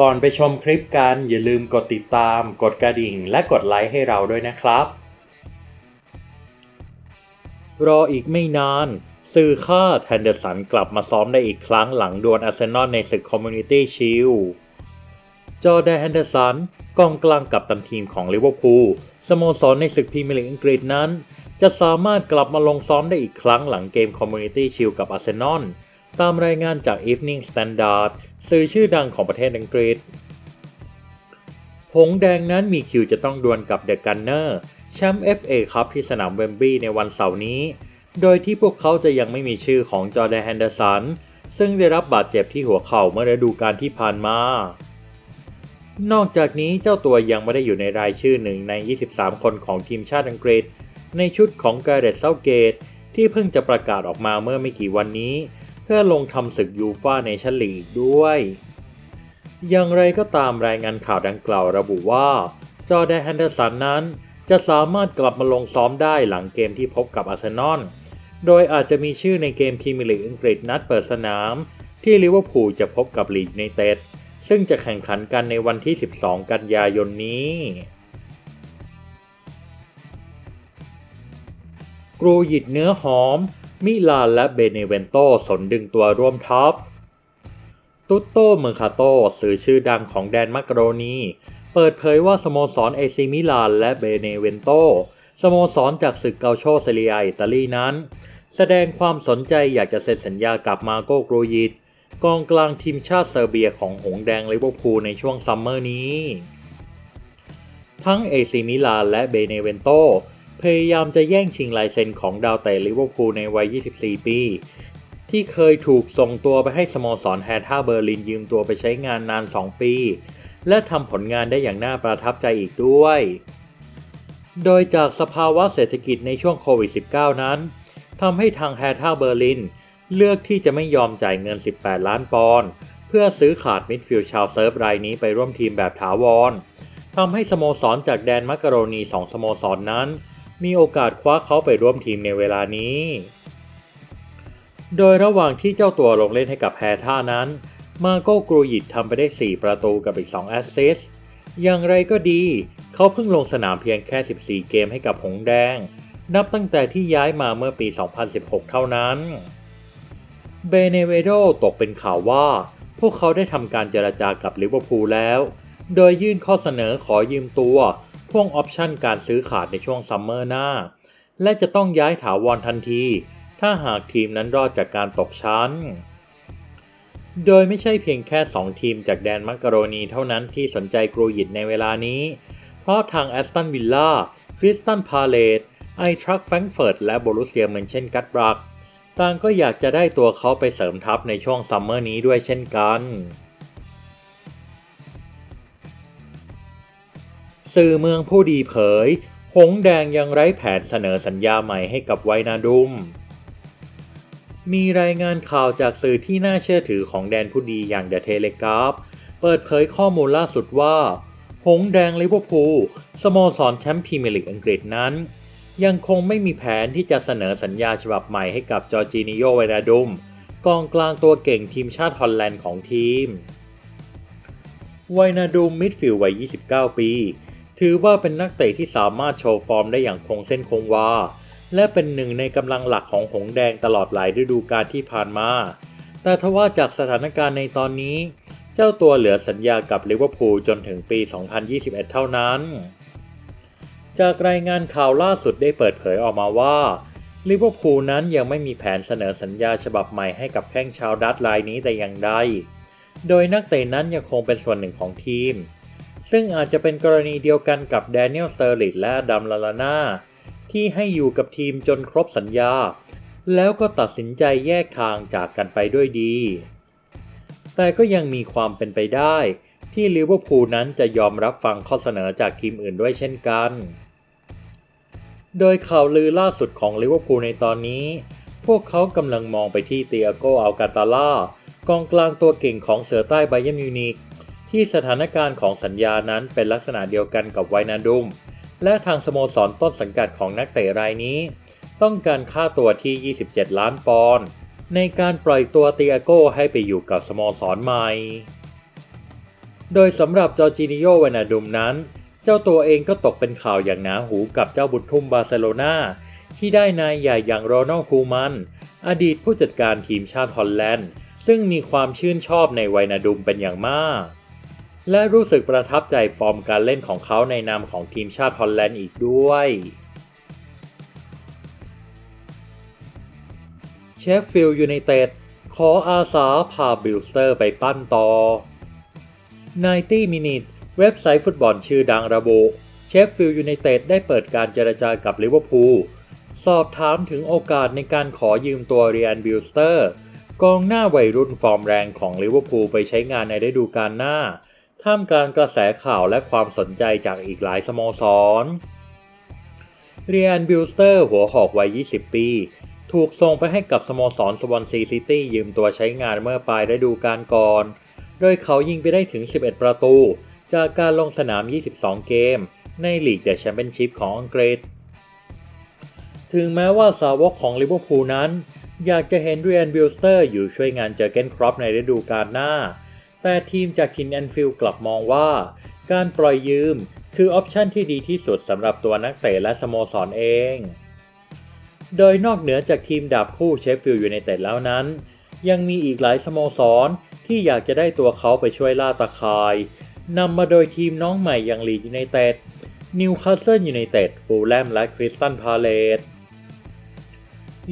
ก่อนไปชมคลิปกันอย่าลืมกดติดตาม กดกระดิ่ง และกดไลค์ให้เราด้วยนะครับ รออีกไม่นานสื่อค่าแทนเดอร์สันกลับมาซ้อมได้อีกครั้งหลังดวลอาร์เซนอลในศึกคอมมูนิตี้ชิลจอแดนแฮนเดอร์สันกองกลางกับตันทีมของลิเวอร์พูลสโมสรในศึกพรีเมียร์ลีกอังกฤษนั้น จะสามารถกลับมาลงซ้อมได้อีกครั้งหลังเกมคอมมูนิตี้ชิลกับอาร์เซนอลตามรายงานจาก Evening Standard สื่อชื่อดังของประเทศอังกฤษ หงแดงนั้นมีคิวจะต้องดวลกับเดอะกันเนอร์แชมป์ FA ครับที่สนามเวมบลีย์ในวันเสาร์นี้ โดยที่พวกเขาจะยังไม่มีชื่อของจอร์แดนแฮนเดอร์สัน ซึ่งได้รับบาดเจ็บที่หัวเข่าเมื่อฤดูกาลที่ผ่านมา นอกจากนี้เจ้าตัวยังไม่ได้อยู่ในรายชื่อหนึ่งใน 23 คนของทีมชาติอังกฤษ ในชุดของการ์เรตเซาเกต ที่เพิ่งจะประกาศออกมาเมื่อไม่กี่วันนี้ เพื่อลงทำศึกยูฟ่าเนชั่นลีกด้วย อย่างไรก็ตามรายงานข่าวดังกล่าวระบุว่า จอแดนแฮนเดอร์สันนั้น จะสามารถกลับมาลงซ้อมได้หลังเกมที่พบกับอาร์เซนอล โดยอาจจะมีชื่อในเกมพรีเมียร์ลีกอังกฤษนัดเปิดสนาม ที่ลิเวอร์พูลจะพบกับลีดในเต็ดซึ่งจะแข่งขันกันในวันที่ 12 กันยายนนี้ กรูหยิดเนื้อหอม มิลานและเบเนเวนโตสนดึงตัวร่วมท็อป ตุตโตเมอร์คาโตสื่อชื่อดังของแดนมักโรนี เปิดเผยว่าสโมสรเอซิมิลานและเบเนเวนโตสโมสรจากศึกเกาโชเซเรียอิตาลีนั้น แสดงความสนใจอยากจะเซ็นสัญญากับมาโกกรูยิดกองกลางทีมชาติเซอร์เบียของหงแดงลิเวอร์พูลในช่วงซัมเมอร์นี้ ทั้งเอซิมิลานและเบเนเวนโต พยายามจะแย่งชิงลายเซ็นของดาวเตะลิเวอร์พูลในวัย 24 ปี ที่เคยถูกส่งตัวไปให้สโมสรแฮท่าเบอร์ลินยืมตัวไปใช้งานนาน 2 ปี และทำผลงานได้อย่างน่าประทับใจอีกด้วย โดยจากสภาวะเศรษฐกิจในช่วงโควิด -19 นั้นทำให้ทางแฮท่าเบอร์ลินเลือกที่จะไม่ยอมจ่ายเงิน 18 ล้านปอนด์เพื่อซื้อขาดมิดฟิลด์ชาวเซิร์ฟรายนี้ไปร่วมทีมแบบถาวรทำให้สโมสรจากแดนมักกะโรนีสองสโมสรนนั้น มีโอกาสคว้าเขาไปร่วมทีมในเวลานี้ โดยระหว่างที่เจ้าตัวลงเล่นให้กับแพท่านั้น มาโกกรูยิดทำไปได้ 4 ประตูกับอีก 2 แอสซิสต์อย่างไรก็ดี เขาเพิ่งลงสนามเพียงแค่ 14 เกมให้กับหงแดง นับตั้งแต่ที่ย้ายมาเมื่อปี 2016 เท่านั้น เบเนเวโดตกเป็นข่าวว่า พวกเขาได้ทำการเจรจากับลิเวอร์พูลแล้ว โดยยื่นข้อเสนอขอยืมตัว วงออปชันการซื้อขาดในช่วงซัมเมอร์หน้า และจะต้องย้ายถาวรทันที ถ้าหากทีมนั้นรอดจากการตกชั้น โดยไม่ใช่เพียงแค่ 2 ทีมจากแดนมักกะโรนีเท่านั้นที่สนใจกรูยิดในเวลานี้ เพราะทางแอสตันวิลล่าคริสตันพาเลตไอทรัคแฟรงเฟิร์ตและโบรุเซียเหมือนเช่นกัตบรักต่างก็อยากจะได้ตัวเขาไปเสริมทัพในช่วงซัมเมอร์นี้ด้วยเช่นกัน สื่อเมืองผู้ดีเผย หงแดงยังไร้แผนเสนอสัญญาใหม่ให้กับไวนาดุม มีรายงานข่าวจากสื่อที่น่าเชื่อถือของแดนผู้ดีอย่างเดอะเทเลกราฟเปิดเผยข้อมูลล่าสุดว่า หงแดงลิเวอร์พูลสโมสรแชมป์พรีเมียร์ลีกอังกฤษนั้น ยังคงไม่มีแผนที่จะเสนอสัญญาฉบับใหม่ให้กับจอร์จินิโยไวนาดุมกองกลางตัวเก่งทีมชาติฮอลแลนด์ของทีมไวนาดุมมิดฟิลด์วัย 29 ปี ถือว่าเป็นนักเตะที่สามารถโชว์ฟอร์มได้อย่างคงเส้นคงวา และเป็นหนึ่งในกำลังหลักของหงแดงตลอดหลายฤดูกาลที่ผ่านมา แต่ทว่าจากสถานการณ์ในตอนนี้ เจ้าตัวเหลือสัญญากับลิเวอร์พูลจนถึงปี 2021 เท่านั้น จากรายงานข่าวล่าสุดได้เปิดเผยออกมาว่าลิเวอร์พูลนั้นยังไม่มีแผนเสนอสัญญาฉบับใหม่ให้กับแข้งชาวดัตช์รายนี้แต่อย่างใด โดยนักเตะนั้นยังคงเป็นส่วนหนึ่งของทีม ซึ่งอาจจะเป็นกรณีเดียวกันกับแดเนียลสเตอร์ลิตและดัมลาลาน่าที่ให้อยู่กับทีมจนครบสัญญา แล้วก็ตัดสินใจแยกทางจากกันไปด้วยดี แต่ก็ยังมีความเป็นไปได้ ที่ลิเวอร์พูลนั้นจะยอมรับฟังข้อเสนอจากทีมอื่นด้วยเช่นกัน โดยข่าวลือล่าสุดของลิเวอร์พูลในตอนนี้ พวกเขากำลังมองไปที่เตียโกอัลกาตาล่ากองกลางตัวเก่งของเสือใต้ไบเยนมิวนิก ที่สถานการณ์ของสัญญานั้นเป็นลักษณะเดียวกันกับไวนาดุม และทางสโมสรต้นสังกัดของนักเตะรายนี้ ต้องการค่าตัวที่ 27 ล้านปอนด์ในการปล่อยตัวเตียโก้ให้ไปอยู่กับสโมสรใหม่ โดยสำหรับจอร์จินิโยวานาดุมนั้น เจ้าตัวเองก็ตกเป็นข่าวอย่างหนาหูกับเจ้าบุตรทุ่มบาร์เซโลนาที่ได้นายใหญ่อย่างโรนัลคูมัน อดีตผู้จัดการทีมชาติฮอลแลนด์ ซึ่งมีความชื่นชอบในวานาดุมเป็นอย่างมาก และรู้สึกประทับใจฟอร์มการเล่นของเขาในนามของทีมชาติฮอลแลนด์อีกด้วยเชฟฟิลด์ยูไนเต็ดขออาสาพาบิลสเตอร์ไปปั้นต่อ90 Minutes เว็บไซต์ฟุตบอลชื่อดังระบุเชฟฟิลด์ยูไนเต็ดได้เปิดการเจรจากับลิเวอร์พูลสอบถามถึงโอกาสในการขอยืมตัวเรียนบิลสเตอร์กองหน้าวัยรุ่นฟอร์มแรงของลิเวอร์พูลไปใช้งานในฤดูกาลหน้า ท่ามกลางกระแสข่าวและความสนใจจากอีกหลายสโมสร เรียนบิลสเตอร์หัวหอกวัย 20 ปี ถูกส่งไปให้กับสโมสรสวอนซีซิตี้ยืมตัวใช้งานเมื่อปลายฤดูกาลก่อน โดยเขายิงไปได้ถึง 11 ประตู จากการลงสนาม 22 เกม ในลีกเดอะแชมเปี้ยนชิพของอังกฤษ ถึงแม้ว่าสาวกของลิเวอร์พูลนั้น อยากจะเห็นเรียนบิลสเตอร์อยู่ช่วยงานเจอเกนครอปในฤดูกาลหน้า แต่ทีมจากคินแอนฟิลกลับมองว่า การปล่อยยืมคือออปชันที่ดีที่สุดสำหรับตัวนักเตะและสโมสรเอง โดยนอกเหนือจากทีมดาบคู่เชฟฟิลด์อยูไนเต็ดแล้วนั้น ยังมีอีกหลายสโมสรที่อยากจะได้ตัวเขาไปช่วยล่าตะคายนำมาโดยทีมน้องใหม่อย่างลีดยูไนเต็ดนิวคาสเซิลยูไนเต็ดฟูลแลมและคริสตันพาเลต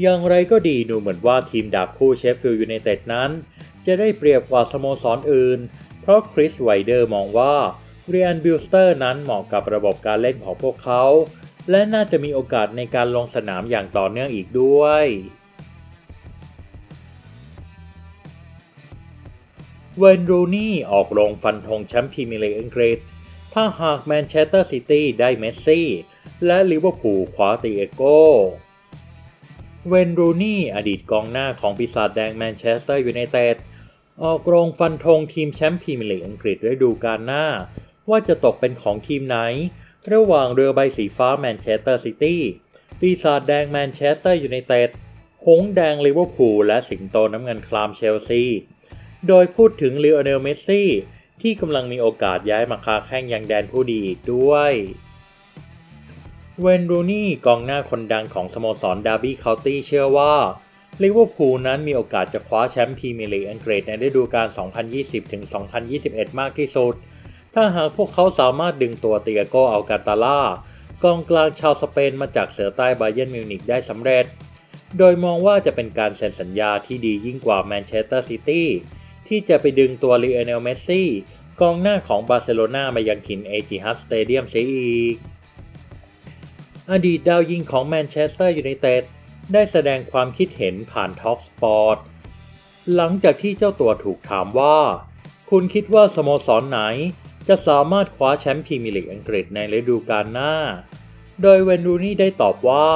อย่างไรก็ดีดูเหมือนว่าทีมดาบคู่เชฟฟิลด์ยูไนเต็ดนั้น จะได้เปรียบกว่าสโมสรออื่น เพราะคริสไวเดอร์มองว่าเรียนบิลสเตอร์นั้นเหมาะกับระบบการเล่นของพวกเขา และน่าจะมีโอกาสในการลงสนามอย่างต่อเนื่องอีกด้วย เวนรูนี่ออกโรงฟันธงแชมป์พรีเมียร์ลีกอังกฤษ ถ้าหากแมนเชสเตอร์ซิตี้ได้เมสซี่ และลิเวอร์พูลคว้าตีเอโก้เวนรูนี่อดีตกองหน้าของปีศาจแดงแมนเชสเตอร์ยูไนเต็ด ออกโรงฟันธงทีมแชมป์พรีเมียร์ลีกอังกฤษฤดูกาลหน้า ว่าจะตกเป็นของทีมไหน ระหว่างเรือใบสีฟ้าแมนเชสเตอร์ซิตี้ปีศาจแดงแมนเชสเตอร์ยูไนเต็ดหงส์แดงลิเวอร์พูลและสิงโตน้ำเงินคลามเชลซี โดยพูดถึงลีโอเนลเมสซี่ที่กำลังมีโอกาสย้ายมาค้าแข่งยังแดนผู้ดีอีกด้วย เวนรูนี่กองหน้าคนดังของสโมสรดาร์บี้เคานตี้เชื่อว่า ลิเวอร์พูลนั้นมีโอกาสจะคว้าแชมป์พรีเมียร์ลีกอังกฤษในฤดูกาล 2020-2021 มากที่สุด ถ้าหากพวกเขาสามารถดึงตัวเตียโกอัลกาตาล่ากองกลางชาวสเปนมาจากเสือใต้ไบเยนมิวนิกได้สำเร็จ โดยมองว่าจะเป็นการเซ็นสัญญาที่ดียิ่งกว่าแมนเชสเตอร์ซิตี้ที่จะไปดึงตัวลีโอเนลเมสซี่กองหน้าของบาร์เซโลนามายังขินเอจิฮัสสเตเดียมเสียอีก อดีตดาวยิงของแมนเชสเตอร์ยูไนเต็ด ได้แสดงความคิดเห็นผ่านท็อกสปอร์ตหลังจากที่เจ้าตัวถูกถามว่า คุณคิดว่าสโมสรไหนจะสามารถคว้าแชมป์พรีเมียร์ลีกอังกฤษในฤดูกาลหน้า โดยเวนรูนี่ได้ตอบว่า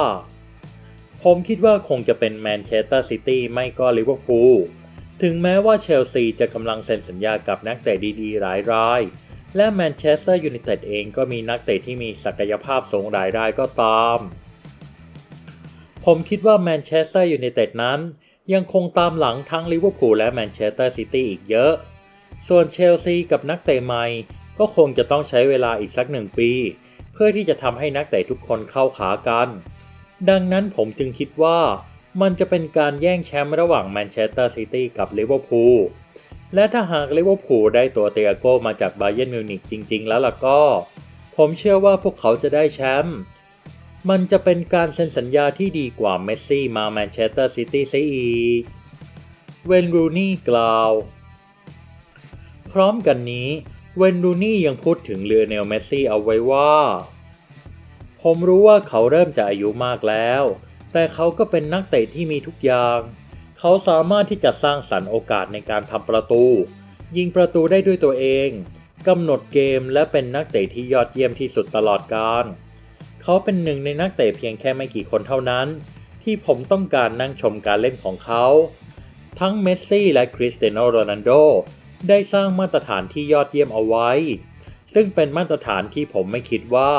ผมคิดว่าคงจะเป็นแมนเชสเตอร์ซิตี้ไม่ก็ลิเวอร์พูล ถึงแม้ว่าเชลซีจะกำลังเซ็นสัญญากับนักเตะดีๆ หลายราย และแมนเชสเตอร์ยูไนเต็ดเองก็มีนักเตะที่มีศักยภาพสูงหลายรายก็ตาม ผมคิดว่าแมนเชสเตอร์ยูไนเต็ดนั้น ยังคงตามหลังทั้งลิเวอร์พูลและแมนเชสเตอร์ซิตี้อีกเยอะ ส่วนเชลซีกับนักเตะใหม่ก็คงจะต้องใช้เวลาอีกสักหนึ่งปี เพื่อที่จะทำให้นักเตะทุกคนเข้าขากัน ดังนั้นผมจึงคิดว่ามันจะเป็นการแย่งแชมป์ระหว่างแมนเชสเตอร์ซิตี้กับลิเวอร์พูล และถ้าหากลิเวอร์พูลได้ตัวเตียโกมาจากบาเยิร์นมิวนิกจริง ๆ แล้วล่ะก็ ผมเชื่อว่าพวกเขาจะได้แชมป์ มันจะเป็นการเซ็นสัญญาที่ดีกว่าเมสซี่มาแมนเชสเตอร์ซิตี้ซะอีก เวนรูนี่กล่าว พร้อมกันนี้เวนรูนี่ยังพูดถึงเลโอเนลเมสซี่เอาไว้ว่า ผมรู้ว่าเขาเริ่มจะอายุมากแล้ว แต่เขาก็เป็นนักเตะที่มีทุกอย่าง เขาสามารถที่จะสร้างสรรค์โอกาสในการทำประตู ยิงประตูได้ด้วยตัวเองกำหนดเกมและเป็นนักเตะที่ยอดเยี่ยมที่สุดตลอดกาล เขาเป็นหนึ่งในนักเตะเพียงแค่ไม่กี่คนเท่านั้น ที่ผมต้องการนั่งชมการเล่นของเขา ทั้งเมสซี่และคริสเตียโนโรนัลโดได้สร้างมาตรฐานที่ยอดเยี่ยมเอาไว้ ซึ่งเป็นมาตรฐานที่ผมไม่คิดว่า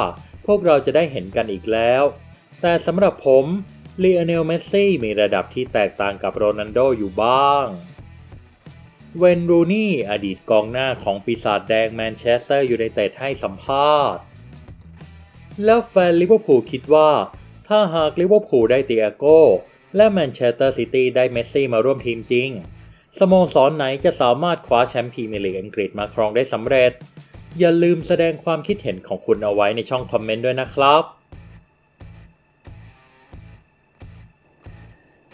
พวกเราจะได้เห็นกันอีกแล้ว แต่สำหรับผมลีโอเนลเมสซี่มีระดับที่แตกต่างกับโรนัลโดอยู่บ้าง เวนรูนี่อดีตกองหน้าของปีศาจแดงแมนเชสเตอร์ยูไนเต็ดให้สัมภาษณ์ แล้วแฟนลิเวอร์พูลคิดว่า ถ้าหากลิเวอร์พูลได้เตียโก้ และแมนเชสเตอร์ซิตี้ได้เมสซี่มาร่วมทีมจริง สโมสรไหนจะสามารถคว้าแชมป์พรีเมียร์ลีกอังกฤษมาครองได้สำเร็จ อย่าลืมแสดงความคิดเห็นของคุณเอาไว้ในช่องคอมเมนต์ด้วยนะครับ